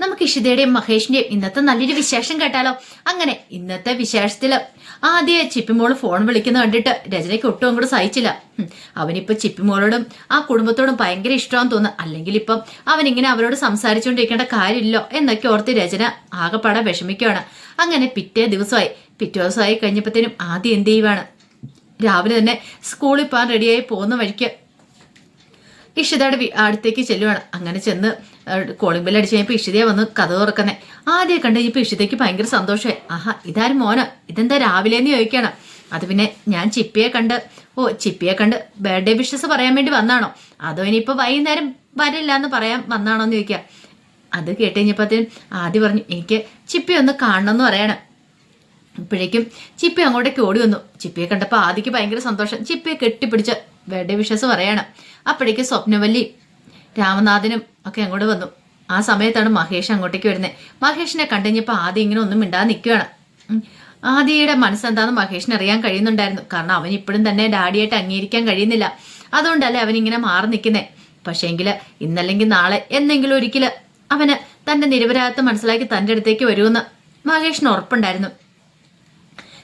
നമുക്ക് ഇഷിതയുടെയും മഹേഷിന്റെയും ഇന്നത്തെ നല്ലൊരു വിശേഷം കേട്ടാലോ? അങ്ങനെ ഇന്നത്തെ വിശേഷത്തിൽ ആദ്യ ചിപ്പിമോൾ ഫോൺ വിളിക്കുന്ന കണ്ടിട്ട് രചനയ്ക്ക് ഒട്ടും അങ്ങോട്ട് സഹിച്ചില്ല. അവനിപ്പോ ചിപ്പിമോളോടും ആ കുടുംബത്തോടും ഭയങ്കര ഇഷ്ടമാണെന്ന് തോന്നുന്നു. അല്ലെങ്കിൽ ഇപ്പം അവനിങ്ങനെ അവരോട് സംസാരിച്ചുകൊണ്ടിരിക്കേണ്ട കാര്യമില്ലോ എന്നൊക്കെ ഓർത്ത് രചന ആകെപ്പാടെ വിഷമിക്കുകയാണ്. അങ്ങനെ പിറ്റേ ദിവസമായി. പിറ്റേ ദിവസമായി കഴിഞ്ഞപ്പോഴത്തേനും ആദ്യം എന്ത് ചെയ്യുവാണ്? രാവിലെ തന്നെ സ്കൂളിൽ പോകാൻ റെഡിയായി പോകുന്ന വഴിക്ക് ഇഷിതയുടെ അടുത്തേക്ക് ചെല്ലുവാണ്. അങ്ങനെ ചെന്ന് കോളിംഗ് ബെൽ അടിച്ച് കഴിഞ്ഞപ്പോൾ ഇഷിതയെ വന്ന് കഥ തുറക്കുന്നേ. ആദ്യം കണ്ട് കഴിഞ്ഞപ്പോൾ ഇഷിതയ്ക്ക് ഭയങ്കര സന്തോഷമായി ആഹാ ഇതാരും മോന്? ഇതെന്താ രാവിലെ എന്ന് ചോദിക്കണം. അത് പിന്നെ ഞാൻ ചിപ്പിയെ കണ്ട് ഓ ചിപ്പിയെ കണ്ട് ബർത്ത്ഡേ വിഷസ് പറയാൻ വേണ്ടി വന്നാണോ? അതോ ഇനി ഇനിയിപ്പോൾ വൈകുന്നേരം വരില്ല എന്ന് പറയാൻ വന്നാണോ എന്ന് ചോദിക്കുക അത് കേട്ട് കഴിഞ്ഞപ്പോഴത്തേനും ആദ്യം പറഞ്ഞു എനിക്ക് ചിപ്പി ഒന്ന് കാണണം എന്ന് പറയണം. ഇപ്പോഴേക്കും ചിപ്പി അങ്ങോട്ടേക്ക് ഓടി വന്നു. ചിപ്പിയെ കണ്ടപ്പോൾ ആദിക്ക് ഭയങ്കര സന്തോഷം. ചിപ്പിയെ കെട്ടിപ്പിടിച്ച് ബർത്ത്ഡേ വിഷസ് പറയണം. അപ്പോഴേക്കും സ്വപ്നവല്ലി രാമനാഥനും ഒക്കെ അങ്ങോട്ട് വന്നു. ആ സമയത്താണ് മഹേഷ് അങ്ങോട്ടേക്ക് വരുന്നത് മഹേഷിനെ കണ്ടുകഴിഞ്ഞപ്പോൾ ആദ്യം ഇങ്ങനെ ഒന്നും മിണ്ടാതെ നിൽക്കുകയാണ്. ആദിയുടെ മനസ്സെന്താന്ന് മഹേഷിന് അറിയാൻ കഴിയുന്നുണ്ടായിരുന്നു. കാരണം അവൻ ഇപ്പോഴും തന്നെ ഡാഡിയായിട്ട് അംഗീകരിക്കാൻ കഴിയുന്നില്ല. അതുകൊണ്ടല്ലേ അവൻ ഇങ്ങനെ മാറി നിൽക്കുന്നേ പക്ഷേങ്കിൽ ഇന്നല്ലെങ്കിൽ നാളെ എന്നെങ്കിലും ഒരിക്കൽ അവന് തന്റെ നിരപരാധിത്വം മനസ്സിലാക്കി തന്റെ അടുത്തേക്ക് വരുമെന്ന് മഹേഷിന് ഉറപ്പുണ്ടായിരുന്നു.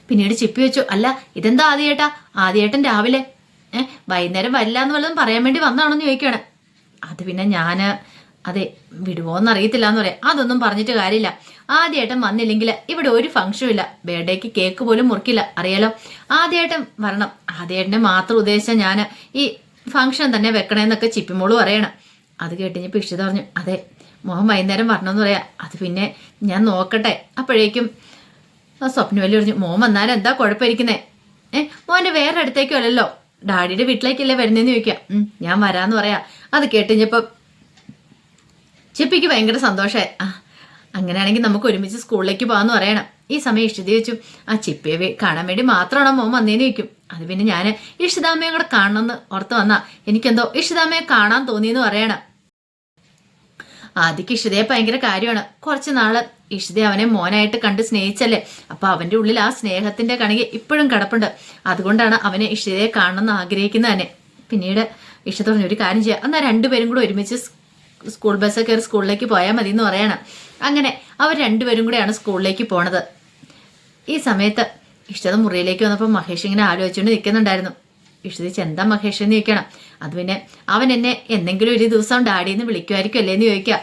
പിന്നീട് ചിപ്പി വെച്ചു. അല്ല ഇതെന്താ ആദ്യേട്ടാ? ആദ്യേട്ടൻ രാവിലെ ഏഹ് വൈകുന്നേരം വരില്ല എന്ന് വല്ലതും പറയാൻ വേണ്ടി വന്നാണോന്ന് ചോദിക്കുകയാണ് അത് പിന്നെ ഞാൻ അതെ വിടുവോന്ന് അറിയത്തില്ല എന്ന് പറയാം. അതൊന്നും പറഞ്ഞിട്ട് കാര്യമില്ല. ആദ്യമായിട്ടും വന്നില്ലെങ്കിൽ ഇവിടെ ഒരു ഫംഗ്ഷനും ഇല്ല. ബർത്ത്ഡേക്ക് കേക്ക് പോലും മുറിക്കില്ല. അറിയാലോ? ആദ്യമായിട്ടും വരണം. ആദ്യമായിട്ടിനെ മാത്രം ഉദ്ദേശിച്ച ഞാൻ ഈ ഫംഗ്ഷൻ തന്നെ വെക്കണേന്നൊക്കെ ചിപ്പിമോൾ പറയണം. അത് കേട്ട് ഞാൻ പിക്ഷിത പറഞ്ഞു അതെ മോഹൻ വൈകുന്നേരം വരണമെന്ന് പറയാം. അത് പിന്നെ ഞാൻ നോക്കട്ടെ. അപ്പോഴേക്കും സ്വപ്ന വലിയ പറഞ്ഞു മോൻ വന്നാലും എന്താ കുഴപ്പമിരിക്കുന്നേ? ഏഹ് മോന്റെ വേറെ അടുത്തേക്കും അല്ലല്ലോ. ഡാഡിയുടെ വീട്ടിലേക്കല്ലേ വരുന്നതെന്ന് ചോദിക്കാം. ഉം, ഞാൻ വരാന്ന് പറയാ. അത് കേട്ടുകഴിഞ്ഞപ്പോ ചെപ്പിക്ക് ഭയങ്കര സന്തോഷമായി ആ അങ്ങനെയാണെങ്കിൽ നമുക്ക് ഒരുമിച്ച് സ്കൂളിലേക്ക് പോകാന്ന് പറയണം. ഈ സമയം ഇഷിത വെച്ചു ആ ചിപ്പിയെ കാണാൻ വേണ്ടി മാത്രമാണ് മോൻ വന്നേന്ന് ചോദിക്കും. അത് പിന്നെ ഞാൻ ഇഷിതാമ്മയെ കൂടെ കാണണമെന്ന് ഓർത്ത് വന്നാ. എനിക്കെന്തോ ഇഷിതാമ്മയെ കാണാൻ തോന്നിയെന്ന് പറയണം. ആദ്യക്ക് ഇഷിതയെ ഭയങ്കര കാര്യമാണ്. കുറച്ച് നാൾ ഇഷിത അവനെ മോനായിട്ട് കണ്ട് സ്നേഹിച്ചല്ലേ? അപ്പൊ അവന്റെ ഉള്ളിൽ ആ സ്നേഹത്തിന്റെ കണികെ ഇപ്പോഴും കിടപ്പുണ്ട്. അതുകൊണ്ടാണ് അവനെ ഇഷിതയെ കാണണമെന്ന് ആഗ്രഹിക്കുന്നത് തന്നെ. പിന്നീട് ഇഷിത പറഞ്ഞു ഒരു കാര്യം ചെയ്യാം. എന്നാൽ രണ്ടുപേരും കൂടെ ഒരുമിച്ച് സ്കൂൾ ബസ് കയറി സ്കൂളിലേക്ക് പോയാൽ മതി എന്ന് പറയണം. അങ്ങനെ അവർ രണ്ടുപേരും കൂടെയാണ് സ്കൂളിലേക്ക് പോണത്. ഈ സമയത്ത് ഇഷ്ടത മുറിയിലേക്ക് വന്നപ്പോൾ മഹേഷ് ഇങ്ങനെ ആലോചിച്ചുകൊണ്ട് നിൽക്കുന്നുണ്ടായിരുന്നു. ഇഷ്ടതിച്ച് എന്താ മഹേഷ്? എന്ന് ചോദിക്കണം അത് പിന്നെ അവൻ എന്നെ എന്തെങ്കിലും ഒരു ദിവസം ഡാഡിന്ന് വിളിക്കുമായിരിക്കും അല്ലേ എന്ന് ചോദിക്കാം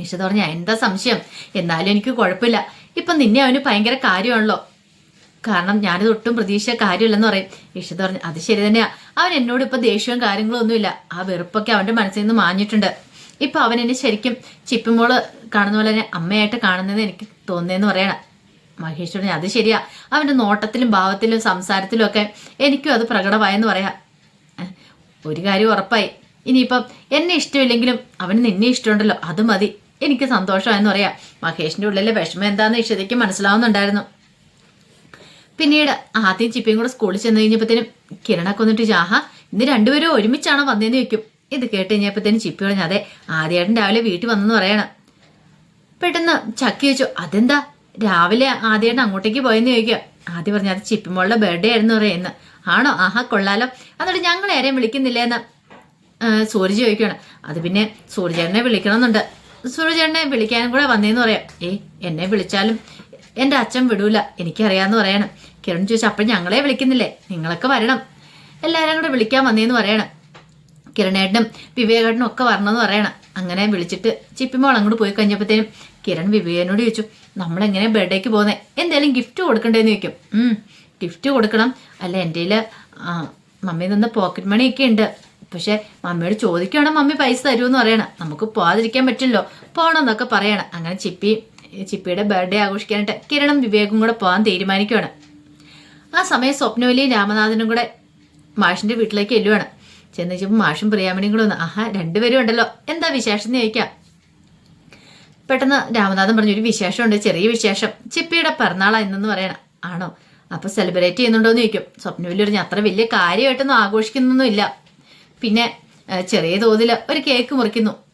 ഇഷ്ടത പറഞ്ഞ എന്താ സംശയം? എന്നാലും എനിക്ക് കുഴപ്പമില്ല. ഇപ്പം നിന്നെ അവന് ഭയങ്കര കാര്യമാണല്ലോ. കാരണം ഞാനിത് ഒട്ടും പ്രതീക്ഷ കാര്യമില്ലെന്ന് പറയും. ഇഷ്ടത പറഞ്ഞു അത് ശരി തന്നെയാ. അവൻ എന്നോട് ഇപ്പൊ ദേഷ്യവും കാര്യങ്ങളും ഒന്നുമില്ല. ആ വെറുപ്പൊക്കെ അവന്റെ മനസ്സിൽ നിന്ന് മാഞ്ഞിട്ടുണ്ട്. ഇപ്പൊ അവൻ എന്നെ ശരിക്കും ചിപ്പിമോൾ കാണുന്ന പോലെ തന്നെ അമ്മയായിട്ട് കാണുന്നത് എനിക്ക് തോന്നുന്നതെന്ന് പറയണം. മഹേഷ് പറഞ്ഞു അത് ശരിയാ. അവന്റെ നോട്ടത്തിലും ഭാവത്തിലും സംസാരത്തിലും ഒക്കെ എനിക്കും അത് പ്രകടമായെന്ന് പറയാം. ഒരു കാര്യം ഉറപ്പായി. ഇനിയിപ്പം എന്നെ ഇഷ്ടമില്ലെങ്കിലും അവന് നിന്നെ ഇഷ്ടമുണ്ടല്ലോ അത് മതി. എനിക്ക് സന്തോഷമായെന്ന് പറയാം. മഹേഷിന്റെ ഉള്ളിലെ വിഷമം എന്താണെന്ന് ഇഷ്ടതയ്ക്ക് മനസ്സിലാവുന്നുണ്ടായിരുന്നു. പിന്നീട് ആദ്യം ചിപ്പിയും കൂടെ സ്കൂളിൽ ചെന്ന് കഴിഞ്ഞപ്പോഴത്തേനും കിരണൊക്കെ വന്നിട്ട് ചാഹ ഇന്ന് രണ്ടുപേരും ഒരുമിച്ചാണോ വന്നേന്ന് വെക്കും ഇത് കേട്ട് കഴിഞ്ഞപ്പോഴത്തേനും ചിപ്പി പറഞ്ഞു അതെ ആദ്യമായിട്ടും രാവിലെ വീട്ടിൽ വന്നെന്ന് പറയണം. പെട്ടെന്ന് ചക്കി വെച്ചു അതെന്താ? രാവിലെ ആദ്യമായിട്ട് അങ്ങോട്ടേക്ക് പോയെന്ന് ചോദിക്കുക. ആദ്യം പറഞ്ഞു അത് ചിപ്പിമോളുടെ ബർത്ത്ഡേ ആയിരുന്നു പറയുന്നത് ആണോ? ആഹാ കൊള്ളാലോ. എന്നിട്ട് ഞങ്ങൾ ആരെയും വിളിക്കുന്നില്ലേന്ന് എന്ന് സൂരജ് ചോദിക്കുകയാണ്. അത് പിന്നെ സൂര്യചേട്ടനെ വിളിക്കണമെന്നുണ്ട്. സൂര്യചേട്ടനെ വിളിക്കാനും കൂടെ വന്നേന്ന് പറയാം. ഏയ് എന്നെ വിളിച്ചാലും എന്റെ അച്ഛൻ വിടൂല. എനിക്കറിയാന്ന് പറയണം. കിരൺ ചോദിച്ചു അപ്പം ഞങ്ങളെ വിളിക്കുന്നില്ലേ? നിങ്ങളൊക്കെ വരണം. എല്ലാവരും കൂടെ വിളിക്കാൻ വന്നേന്ന് പറയണം. കിരണേട്ടനും വിവേകേട്ടനും ഒക്കെ വരണമെന്ന് പറയണം. അങ്ങനെ വിളിച്ചിട്ട് ചിപ്പിമോൾ അങ്ങോട്ട് പോയി കഴിഞ്ഞപ്പോഴത്തേനും കിരൺ വിവേകനോട് ചോദിച്ചു നമ്മളെങ്ങനെ ബർത്ത്ഡേക്ക് പോകുന്നത് എന്തേലും ഗിഫ്റ്റ് കൊടുക്കണ്ടേന്ന് ചോദിക്കും. ഗിഫ്റ്റ് കൊടുക്കണം. അല്ല എന്റെ മമ്മി നിന്ന് പോക്കറ്റ് മണി ഒക്കെ ഉണ്ട്. പക്ഷെ മമ്മിയോട് ചോദിക്കുകയാണെങ്കിൽ മമ്മി പൈസ തരുമെന്ന് പറയണം. നമുക്ക് പോകാതിരിക്കാൻ പറ്റില്ലല്ലോ. പോകണമെന്നൊക്കെ പറയണം. അങ്ങനെ ചിപ്പി ചിപ്പിയുടെ ബർത്ത്ഡേ ആഘോഷിക്കാനായിട്ട് കിരണും വിവേകും കൂടെ പോകാൻ തീരുമാനിക്കുകയാണ്. ആ സമയം സ്വപ്നവലിയും രാമനാഥനും കൂടെ മാഷിന്റെ വീട്ടിലേക്ക് എല്ലുവാണ് ചെന്ന് വെച്ചപ്പോൾ മാഷും പ്രിയാമണിയും കൂടെ വന്നു ആഹാ രണ്ടുപേരും ഉണ്ടല്ലോ. എന്താ വിശേഷം? എന്ന് ചോദിക്കാം. പെട്ടെന്ന് രാമനാഥൻ പറഞ്ഞു ഒരു വിശേഷമുണ്ട് ചെറിയ വിശേഷം. ചിപ്പിയുടെ പിറന്നാളാ ഇന്നെന്ന് പറയണം. ആണോ? അപ്പൊ സെലിബ്രേറ്റ് ചെയ്യുന്നുണ്ടോ എന്ന് ചോദിക്കും. സ്വപ്നവലി പറഞ്ഞു അത്ര വലിയ കാര്യമായിട്ടൊന്നും ആഘോഷിക്കുന്നൊന്നും ഇല്ല പിന്നെ ചെറിയ തോതിൽ ഒരു കേക്ക് മുറിക്കുന്നു.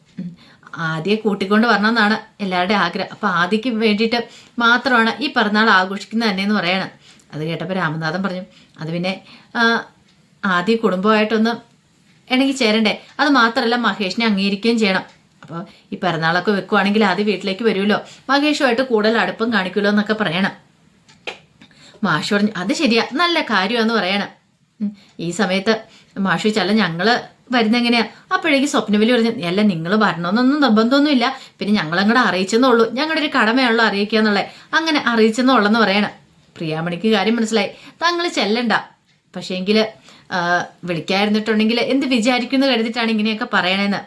ആദ്യം കൂട്ടിക്കൊണ്ട് വരണമെന്നാണ് എല്ലാവരുടെയും ആഗ്രഹം. അപ്പം ആദ്യക്ക് വേണ്ടിയിട്ട് മാത്രമാണ് ഈ പിറന്നാൾ ആഘോഷിക്കുന്നത് തന്നെ എന്ന് പറയണം. അത് കേട്ടപ്പോൾ രാമനാഥൻ പറഞ്ഞു അത് പിന്നെ ആദ്യ കുടുംബമായിട്ടൊന്ന് ഇണങ്ങി ചേരണ്ടേ? അത് മാത്രമല്ല മഹേഷിനെ അംഗീകരിക്കുകയും ചെയ്യണം. അപ്പോൾ ഈ പിറന്നാളൊക്കെ വെക്കുവാണെങ്കിൽ ആദ്യം വീട്ടിലേക്ക് വരുമല്ലോ? മഹേഷുമായിട്ട് കൂടുതൽ അടുപ്പം കാണിക്കുമല്ലോ എന്നൊക്കെ പറയണം. മാഷ് പറഞ്ഞു അത് ശരിയാ നല്ല കാര്യമാണെന്ന് പറയണം. ഈ സമയത്ത് മാഷു ചില ഞങ്ങൾ വരുന്നെങ്ങനെയാ? അപ്പോഴേക്ക് സ്വപ്നവലി പറഞ്ഞു അല്ല നിങ്ങൾ വരണമെന്നൊന്നും നിർബന്ധമൊന്നുമില്ല. പിന്നെ ഞങ്ങളങ്ങടെ അറിയിച്ചെന്നേ ഉള്ളൂ ഞങ്ങളുടെ ഒരു കടമയുള്ളൂ അറിയിക്കുക എന്നുള്ളത് അങ്ങനെ അറിയിച്ചെന്നുള്ളെന്ന് പറയണം. പ്രിയാമണിക്ക് കാര്യം മനസ്സിലായി. താങ്കൾ ചെല്ലണ്ട. പക്ഷേങ്കിൽ വിളിക്കാതിരുന്നിട്ടുണ്ടെങ്കിൽ എന്ത് വിചാരിക്കുന്നു കരുതിയിട്ടാണ് ഇങ്ങനെയൊക്കെ പറയണേന്ന്.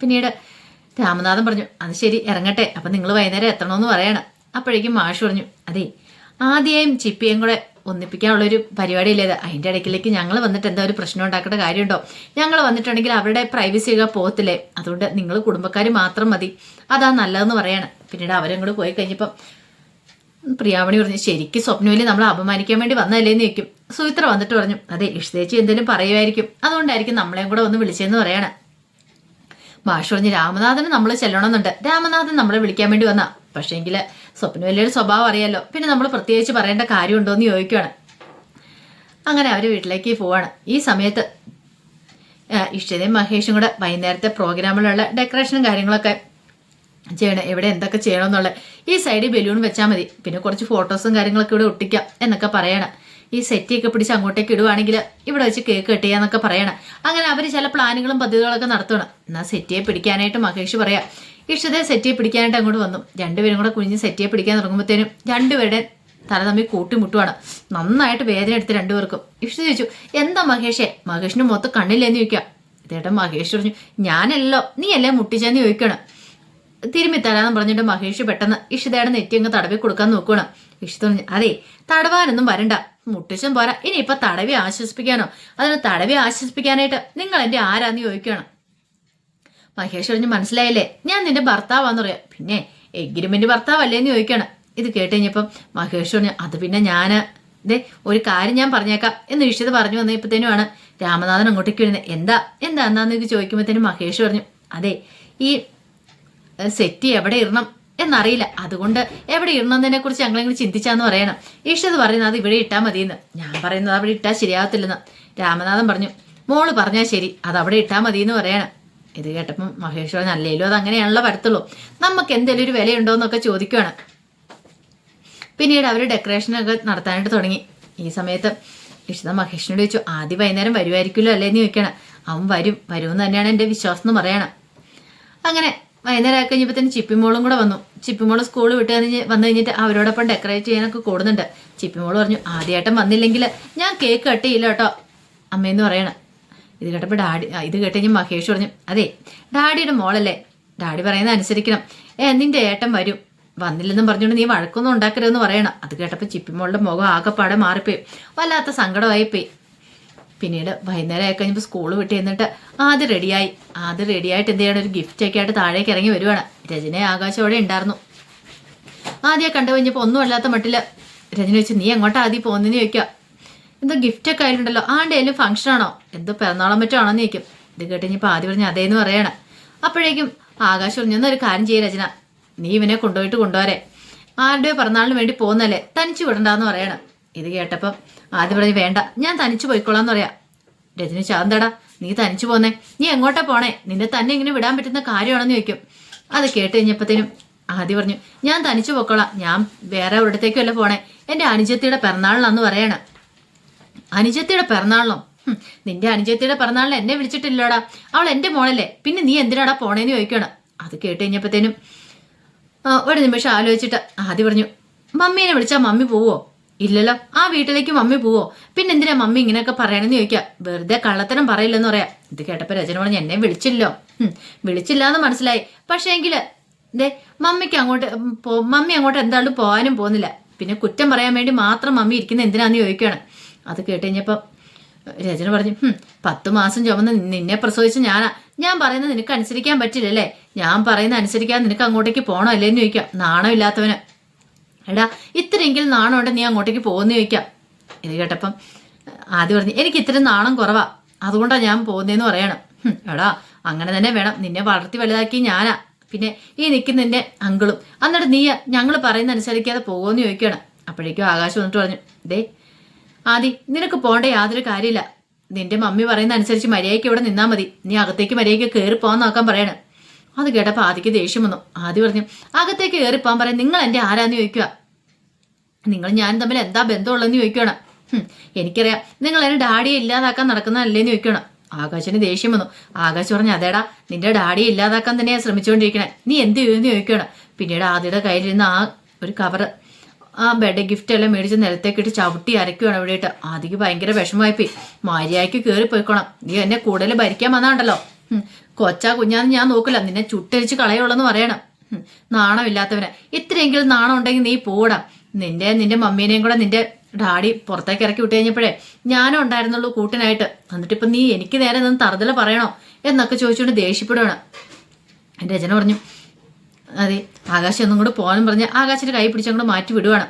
പിന്നീട് രാമനാഥൻ പറഞ്ഞു അത് ശരി ഇറങ്ങട്ടെ. അപ്പം നിങ്ങൾ വൈകുന്നേരം എത്തണമെന്ന് പറയണം. അപ്പോഴേക്കും മാഷ് പറഞ്ഞു അതെ ആദ്യയും ചിപ്പിയും കൂടെ ഒന്നിപ്പിക്കാനുള്ളൊരു പരിപാടിയില്ലേ ഇത്? അതിന്റെ ഇടയ്ക്കിലേക്ക് ഞങ്ങൾ വന്നിട്ട് എന്താ ഒരു പ്രശ്നം ഉണ്ടാക്കേണ്ട കാര്യമുണ്ടോ? ഞങ്ങൾ വന്നിട്ടുണ്ടെങ്കിൽ അവരുടെ പ്രൈവസി ഒക്കെ പോകത്തില്ലേ? അതുകൊണ്ട് നിങ്ങൾ കുടുംബക്കാർ മാത്രം മതി. അതാ നല്ലതെന്ന് പറയാണ്. പിന്നീട് അവരും കൂടെ പോയി കഴിഞ്ഞപ്പം പ്രിയാമണി പറഞ്ഞു ശരിക്കും സ്വപ്നവലി നമ്മൾ അപമാനിക്കാൻ വേണ്ടി വന്നല്ലേന്ന് ചോദിക്കും. സുമിത്ര വന്നിട്ട് പറഞ്ഞു. അതെ ഇഷ്ടേച്ചി എന്തെങ്കിലും പറയുമായിരിക്കും. അതുകൊണ്ടായിരിക്കും നമ്മളെയും കൂടെ ഒന്ന് വിളിച്ചതെന്ന് പറയാണ്. മാഷു പറഞ്ഞു രാമനാഥന് നമ്മൾ ചെല്ലണമെന്നുണ്ട്. രാമനാഥൻ നമ്മളെ വിളിക്കാൻ വേണ്ടി വന്ന. പക്ഷേങ്കിൽ സ്വപ്നവല്ലിയുടെ സ്വഭാവം അറിയാലോ. പിന്നെ നമ്മൾ പ്രത്യേകിച്ച് പറയേണ്ട കാര്യമുണ്ടോ എന്ന് ചോദിക്കുകയാണ് അങ്ങനെ അവർ വീട്ടിലേക്ക് പോവാണ്. ഈ സമയത്ത് ഇഷ്ടതയും മഹേഷും കൂടെ വൈകുന്നേരത്തെ പ്രോഗ്രാമിലുള്ള ഡെക്കറേഷനും കാര്യങ്ങളൊക്കെ ചെയ്യണം. എവിടെ എന്തൊക്കെ ചെയ്യണമെന്നുള്ള ഈ സൈഡിൽ ബലൂൺ വെച്ചാൽ മതി. പിന്നെ കുറച്ച് ഫോട്ടോസും കാര്യങ്ങളൊക്കെ ഇവിടെ ഒട്ടിക്കാം എന്നൊക്കെ പറയണം. ഈ സെറ്റിയൊക്കെ പിടിച്ച് അങ്ങോട്ടേക്ക് ഇടുവാണെങ്കിൽ ഇവിടെ വെച്ച് കേക്ക് കട്ട് പറയണം. അങ്ങനെ അവർ ചില പ്ലാനുകളും പദ്ധതികളൊക്കെ നടത്തണം എന്നാൽ സെറ്റിയെ പിടിക്കാനായിട്ട് മഹേഷ് പറയാം ഇഷ്ടത്തെ സെറ്റിയെ പിടിക്കാനായിട്ട് അങ്ങോട്ട് വന്നു. രണ്ടുപേരും കൂടെ കുഞ്ഞ് സെറ്റിയെ പിടിക്കാൻ തുടങ്ങുമ്പോഴത്തേനും രണ്ടുപേരുടെ തല തമ്മിൽ കൂട്ടിമുട്ടുവാണ്. നന്നായിട്ട് വേദന എടുത്ത് രണ്ടുപേർക്കും. ഇഷ്ട ചോദിച്ചു എന്താ മഹേഷേ? മഹേഷിന് മൊത്തം കണ്ണില്ലെന്ന് ചോദിക്കാം. ഇതേട്ടൻ മഹേഷ് പറഞ്ഞു ഞാനല്ലോ നീ അല്ലേ മുട്ടിച്ചെന്ന് ചോദിക്കണം. തിരുമ്മി തരാന്ന് പറഞ്ഞിട്ട് മഹേഷ് പെട്ടെന്ന് ഇഷിതയുടെ നെറ്റി അങ്ങ് തടവി കൊടുക്കാൻ നോക്കുകയാണ് ഇഷിത പറഞ്ഞു അതെ തടവാനൊന്നും വരണ്ട. മുട്ടിച്ചും പോരാ. ഇനിയിപ്പൊ തടവി ആശ്വസിപ്പിക്കാനോ? അതിന് തടവി ആശ്വസിപ്പിക്കാനായിട്ട് നിങ്ങൾ എന്റെ ആരാന്ന് ചോദിക്കുകയാണ് മഹേഷ് പറഞ്ഞു മനസ്സിലായില്ലേ? ഞാൻ നിന്റെ ഭർത്താവാന്ന് പറയാം. പിന്നെ എഗ്രിമെന്റ് ഭർത്താവല്ലേന്ന് ചോദിക്കണം. ഇത് കേട്ട് കഴിഞ്ഞപ്പം മഹേഷ് പറഞ്ഞു അത് പിന്നെ ഞാൻ ഇതേ ഒരു കാര്യം ഞാൻ പറഞ്ഞേക്കാം. എന്ന് ഇഷിത പറഞ്ഞു വന്നപ്പോഴത്തേനുമാണ് രാമനാഥൻ അങ്ങോട്ടേക്ക് വരുന്നത്. എന്താ? എന്താ എന്നാന്ന് ചോദിക്കുമ്പോഴത്തേനും മഹേഷ് പറഞ്ഞു അതെ ഈ സെറ്റ് എവിടെ ഇടണം? എന്നറിയില്ല. അതുകൊണ്ട് എവിടെ ഇടണമെന്നതിനെ കുറിച്ച് ഞങ്ങളെങ്കിലും ചിന്തിച്ചാന്ന് പറയണം. ഈഷത് പറയുന്നത് അത് ഇവിടെ ഇട്ടാൽ മതിയെന്ന്. ഞാൻ പറയുന്നത് അവിടെ ഇട്ടാൽ ശരിയാവത്തില്ലെന്ന്. രാമനാഥൻ പറഞ്ഞു മോൾ പറഞ്ഞാൽ ശരി. അത് അവിടെ ഇട്ടാൽ മതിയെന്ന് പറയണം. കേട്ടപ്പം മഹേഷ് പറഞ്ഞു അല്ലേലും അത് അങ്ങനെയാണല്ലോ വരത്തുള്ളൂ. നമുക്ക് എന്തെങ്കിലും ഒരു വിലയുണ്ടോ എന്നൊക്കെ ചോദിക്കുകയാണ് പിന്നീട് അവർ ഡെക്കറേഷനൊക്കെ നടത്താനായിട്ട് തുടങ്ങി. ഈ സമയത്ത് ഇഷിത മഹേഷിനോട് ചോദിച്ചു ആദ്യം വൈകുന്നേരം വരുമായിരിക്കുമല്ലോ അല്ലേ? എന്ന് ചോദിക്കണം അവൻ വരും. വരുമെന്ന് തന്നെയാണ് എന്റെ വിശ്വാസം എന്ന് പറയണം. അങ്ങനെ വൈകുന്നേരം ആയി കഴിഞ്ഞപ്പോൾ തന്നെ ചിപ്പിമോളും കൂടെ വന്നു. ചിപ്പിമോൾ സ്കൂൾ വിട്ട് കഴിഞ്ഞ് വന്നു കഴിഞ്ഞിട്ട് അവരോടൊപ്പം ഡെക്കറേറ്റ് ചെയ്യാനൊക്കെ കൂടുന്നുണ്ട്. ചിപ്പിമോൾ പറഞ്ഞു ആദ്യമായിട്ടും വന്നില്ലെങ്കിൽ ഞാൻ കേക്ക് കട്ട് ചെയ്യില്ല കേട്ടോ അമ്മയെന്ന് പറയണം. ഇത് കേട്ടപ്പോൾ ഡാഡി ഇത് കേട്ട് കഴിഞ്ഞ് മഹേഷ് പറഞ്ഞു അതെ ഡാഡിയുടെ മോളല്ലേ? ഡാഡി പറയുന്നത് അനുസരിക്കണം. ഏ നിന്റെ ഏട്ടൻ വരും. വന്നില്ലെന്നും പറഞ്ഞുകൊണ്ട് നീ വഴക്കൊന്നും ഉണ്ടാക്കരുതെന്ന് പറയണം. അത് കേട്ടപ്പോൾ ചിപ്പിമോളുടെ മുഖം ആകെപ്പാടെ മാറിപ്പോയി. വല്ലാത്ത സങ്കടമായി പോയി പിന്നീട് വൈകുന്നേരം ആയി കഴിഞ്ഞപ്പോൾ സ്കൂൾ വിട്ട് എന്നിട്ട് ആദ്യം റെഡിയായി. ആദ്യം റെഡിയായിട്ട് എന്ത് ചെയ്യണം? ഒരു ഗിഫ്റ്റ് ഒക്കെ ആയിട്ട് താഴേക്ക് ഇറങ്ങി വരുവാണ്. രജനെ ആകാശം അവിടെ ഉണ്ടായിരുന്നു. ആദ്യം കണ്ടു കഴിഞ്ഞപ്പോൾ ഒന്നും അല്ലാത്ത മട്ടിൽ രജന വെച്ച് നീ എങ്ങോട്ടാ ആദ്യം പോകുന്നതെന്ന് ചോദിക്കുക എന്തോ ഗിഫ്റ്റ് ഒക്കെ ആയിട്ടുണ്ടല്ലോ. ഏലും ഫംഗ്ഷൻ ആണോ? എന്തോ പിറന്നാളം മറ്റോ ആണോന്ന് നിൽക്കും ഇത് കേട്ട് ഇനി ആദ്യം പറഞ്ഞ് അതേന്ന് പറയണം. അപ്പോഴേക്കും ആകാശം പറഞ്ഞു "എന്നാ ഒരു കാര്യം ചെയ്യ രചന. നീ ഇവനെ കൊണ്ടുപോയിട്ട് കൊണ്ടുവരെ. ആരുടെ പിറന്നാളിന് വേണ്ടി പോകുന്നല്ലേ തനിച്ച് വിടണ്ടെന്ന് പറയണം. ഇത് കേട്ടപ്പം ആദ്യം പറഞ്ഞ് വേണ്ട ഞാൻ തനിച്ച് പോയിക്കോളാന്ന് പറയാം. രജനി ചാന്തടാ നീ തനിച്ചു പോന്നേ. നീ എങ്ങോട്ടാ പോണേ? നിന്നെ തന്നെ ഇങ്ങനെ വിടാൻ പറ്റുന്ന കാര്യമാണെന്ന് ചോദിക്കും. അത് കേട്ട് കഴിഞ്ഞപ്പോഴത്തേനും ആദ്യം പറഞ്ഞു ഞാൻ തനിച്ചു പോക്കോളാം. ഞാൻ വേറെ ഒരിടത്തേക്കുമല്ല പോണേ. എന്റെ അനുജത്തിയുടെ പിറന്നാളിനാന്ന് പറയണം. അനുജത്തിയുടെ പിറന്നാളിനോ? നിന്റെ അനുജത്തിയുടെ പിറന്നാളിന് എന്നെ വിളിച്ചിട്ടില്ലടാ. അവൾ എന്റെ മോളല്ലേ. പിന്നെ നീ എന്തിനാടാ പോണേന്ന് ചോദിക്കണം. അത് കേട്ട് കഴിഞ്ഞപ്പോഴത്തേനും ഒരു നിമിഷം ആലോചിച്ചിട്ട് ആദ്യം പറഞ്ഞു മമ്മീനെ വിളിച്ചാൽ മമ്മി പോവോ? ഇല്ലല്ലോ ആ വീട്ടിലേക്ക് മമ്മി പോവോ? പിന്നെ എന്തിനാ മമ്മി ഇങ്ങനെയൊക്കെ പറയണമെന്ന് ചോദിക്കാം? വെറുതെ കള്ളത്തരം പറയില്ലെന്ന് പറയാ. ഇത് കേട്ടപ്പോൾ രചന പറഞ്ഞു എന്നെ വിളിച്ചില്ലോ. വിളിച്ചില്ല എന്ന് മനസ്സിലായി. പക്ഷേ എങ്കിൽ ദേ മമ്മിക്ക് അങ്ങോട്ട് മമ്മി അങ്ങോട്ട് എന്തായാലും പോകാനും പോകുന്നില്ല. പിന്നെ കുറ്റം പറയാൻ വേണ്ടി മാത്രം മമ്മി ഇരിക്കുന്ന എന്തിനാന്ന് ചോദിക്കുകയാണ് അത് കേട്ട് രചന പറഞ്ഞു "ഹും, പത്ത് മാസം ചുമന്ന് നിന്നെ പ്രസവിച്ച ഞാനാ. ഞാൻ പറയുന്നത് നിനക്ക് അനുസരിക്കാൻ പറ്റില്ലല്ലേ ഞാൻ പറയുന്നത് അനുസരിക്കാൻ നിനക്ക് അങ്ങോട്ടേക്ക് പോകണോ അല്ലേന്ന് ചോദിക്കാം. നാണം ഇല്ലാത്തവന്. എടാ ഇത്രയെങ്കിലും നാണം ഉണ്ട് നീ അങ്ങോട്ടേക്ക് പോകുന്ന ചോദിക്കാം. ഇത് കേട്ടപ്പം ആദ്യം പറഞ്ഞു എനിക്ക് ഇത്രയും നാണം കുറവാ. അതുകൊണ്ടാണ് ഞാൻ പോകുന്നതെന്ന് പറയണം. എടാ അങ്ങനെ തന്നെ വേണം. നിന്നെ വളർത്തി വലുതാക്കി ഞാനാ. പിന്നെ ഈ നിൽക്കുന്ന നിന്റെ അങ്കിളും. എന്നിട്ട് നീ ഞങ്ങൾ പറയുന്ന അനുസരിക്കാതെ പോകുമെന്ന് ചോദിക്കണം അപ്പോഴേക്കും ആകാശം വന്നിട്ട് പറഞ്ഞു ദേ ആദി നിനക്ക് പോണ്ട യാതൊരു കാര്യമില്ല. നിന്റെ മമ്മി പറയുന്ന അനുസരിച്ച് മര്യാദയ്ക്ക് ഇവിടെ നിന്നാ മതി. നീ അകത്തേക്ക് മര്യാദയ്ക്ക് കയറി പോകാൻ നോക്കാൻ പറയണ. അത് കേട്ടപ്പോൾ ആദിക്ക് ദേഷ്യം വന്നു. ആദി പറഞ്ഞു അകത്തേക്ക് കയറി പോകാൻ പറയാം നിങ്ങൾ എന്റെ ആരാന്ന് ചോദിക്കുക. നിങ്ങൾ ഞാൻ തമ്മിൽ എന്താ ബന്ധമുള്ളതെന്ന് ചോദിക്കുകയാണ്. ഹും, എനിക്കറിയാം നിങ്ങൾ എന്റെ ഡാഡിയെ ഇല്ലാതാക്കാൻ നടക്കുന്നതല്ലേന്ന് ചോദിക്കണം ആകാശിന് ദേഷ്യം വന്നു. ആകാശ് പറഞ്ഞു അതേടാ നിന്റെ ഡാഡിയെ ഇല്ലാതാക്കാൻ തന്നെയാ ശ്രമിച്ചുകൊണ്ടിരിക്കണേ. നീ എന്ത് ചെയ്യുമെന്ന് ചോദിക്കണം പിന്നീട് ആദ്യയുടെ കയ്യിലിരുന്ന ആ ഒരു കവറ് ആ ബെഡ് ഗിഫ്റ്റ് എല്ലാം മേടിച്ച് നിലത്തേക്ക് ഇട്ട് ചവിട്ടി അരയ്ക്കുവാണ് ഇവിടെ ഇട്ട് ആദ്യം ഭയങ്കര വിഷമമായിപ്പോയി. മാര്യായ്ക്ക് കയറി പോയിക്കോണം. നീ എന്നെ കൂടുതൽ ഭരിക്കാൻ വന്നാണ്ടല്ലോ. കൊച്ചാ കുഞ്ഞാന്ന് ഞാൻ നോക്കില്ല. നിന്നെ ചുട്ടരിച്ച് കളയുള്ളെന്ന് പറയണം. നാണമില്ലാത്തവനെ. ഇത്രയെങ്കിലും നാണം ഉണ്ടെങ്കിൽ നീ പോടാം. നിന്റെ നിന്റെ മമ്മീനെയും കൂടെ നിന്റെ ഡാഡി പുറത്തേക്ക് ഇറക്കി വിട്ട് കഴിഞ്ഞപ്പോഴേ ഞാനും ഉണ്ടായിരുന്നുള്ളൂ കൂട്ടിനായിട്ട്. എന്നിട്ട് ഇപ്പം നീ എനിക്ക് നേരെ നിന്ന് തറുതല പറയണോ? എന്നൊക്കെ ചോദിച്ചുകൊണ്ട് ദേഷ്യപ്പെടുകയാണ് രചന പറഞ്ഞു അതെ ആകാശം ഒന്നും കൂടെ പോകാനും പറഞ്ഞ് ആകാശിന്റെ കൈ പിടിച്ചങ്ങോട്ട് മാറ്റി വിടുവാണ്.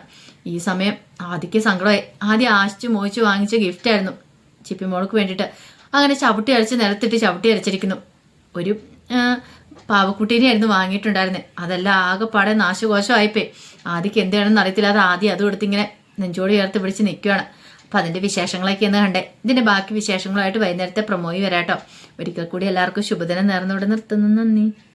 ഈ സമയം ആദ്യക്ക് സങ്കടമായി. ആദ്യം ആശിച്ച് മോഹിച്ച് വാങ്ങിച്ച ഗിഫ്റ്റ് ആയിരുന്നു. ചിപ്പി മോൾക്ക് വേണ്ടിയിട്ട് അങ്ങനെ ചവിട്ടി അരച്ച് നിലത്തിട്ട് ചവിട്ടി അരച്ചിരിക്കുന്നു. ഒരു പാവക്കുട്ടീനെ ആയിരുന്നു വാങ്ങിയിട്ടുണ്ടായിരുന്നത് അതെല്ലാം ആകെപ്പാടെ നാശകോശമായിപ്പോയി. ആദ്യക്ക് എന്താണെന്ന് അറിയത്തില്ല അത് ആദ്യം അതും എടുത്തിങ്ങനെ നെഞ്ചോട് ചേർത്ത് പിടിച്ച് നിൽക്കുകയാണ് അപ്പം അതിന്റെ വിശേഷങ്ങളൊക്കെ ഒന്ന് കണ്ടേ. ഇതിന്റെ ബാക്കി വിശേഷങ്ങളായിട്ട് വൈകുന്നേരത്തെ പ്രൊമോയി വരാട്ടോ. ഒരിക്കൽ കൂടി എല്ലാവർക്കും ശുഭദിനം നേർന്നുകൊണ്ട് നിർത്തുന്നു. നന്ദി.